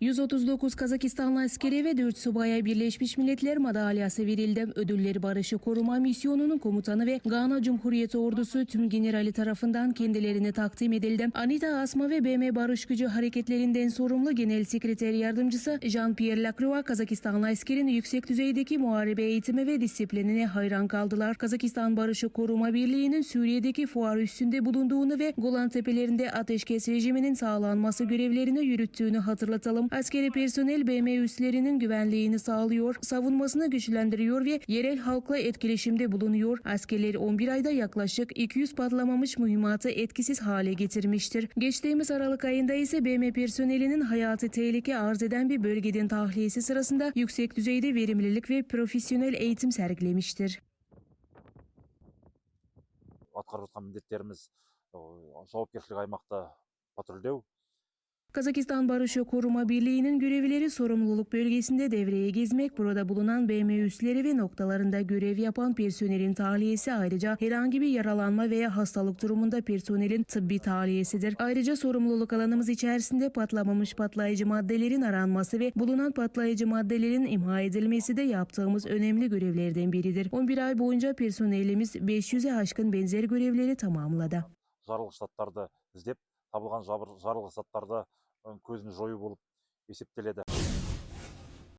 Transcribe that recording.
139 Kazakistanlı askeri ve 4 subaya Birleşmiş Milletler Madalyası verildi. Ödüller Barışı Koruma Misyonu'nun komutanı ve Gana Cumhuriyeti Ordusu tüm generali tarafından kendilerine takdim edildi. Anita Asma ve BM Barış Gücü hareketlerinden sorumlu Genel Sekreter Yardımcısı Jean-Pierre Lacroix, Kazakistanlı askerin yüksek düzeydeki muharebe eğitimi ve disiplinine hayran kaldılar. Kazakistan Barışı Koruma Birliği'nin Suriye'deki fuar üstünde bulunduğunu ve Golan Tepelerinde ateşkes rejiminin sağlanması görevlerini yürüttüğünü hatırlatalım. Askeri personel BM üslerinin güvenliğini sağlıyor, savunmasını güçlendiriyor ve yerel halkla etkileşimde bulunuyor. Askerler 11 ayda yaklaşık 200 patlamamış mühimmatı etkisiz hale getirmiştir. Geçtiğimiz Aralık ayında ise BM personelinin hayatı tehlike arz eden bir bölgeden tahliyesi sırasında yüksek düzeyde verimlilik ve profesyonel eğitim sergilemiştir. атқарып жатқан міндеттеріміз ы, жауапкершілік аймақта патрульдеу Kazakistan Barış ve Koruma Birliği'nin görevlileri sorumluluk bölgesinde devreye gezmek, burada bulunan BM üsleri ve noktalarında görev yapan personelin tahliyesi ayrıca herhangi bir yaralanma veya hastalık durumunda personelin tıbbi tahliyesidir. Ayrıca sorumluluk alanımız içerisinde patlamamış patlayıcı maddelerin aranması ve bulunan patlayıcı maddelerin imha edilmesi de yaptığımız önemli görevlerden biridir. 11 ay boyunca personelimiz 500'e aşkın benzer görevleri tamamladı. Zarlı ştatlarda izlep табылған жарылғыш заттарды көзін жою болып есептеледі.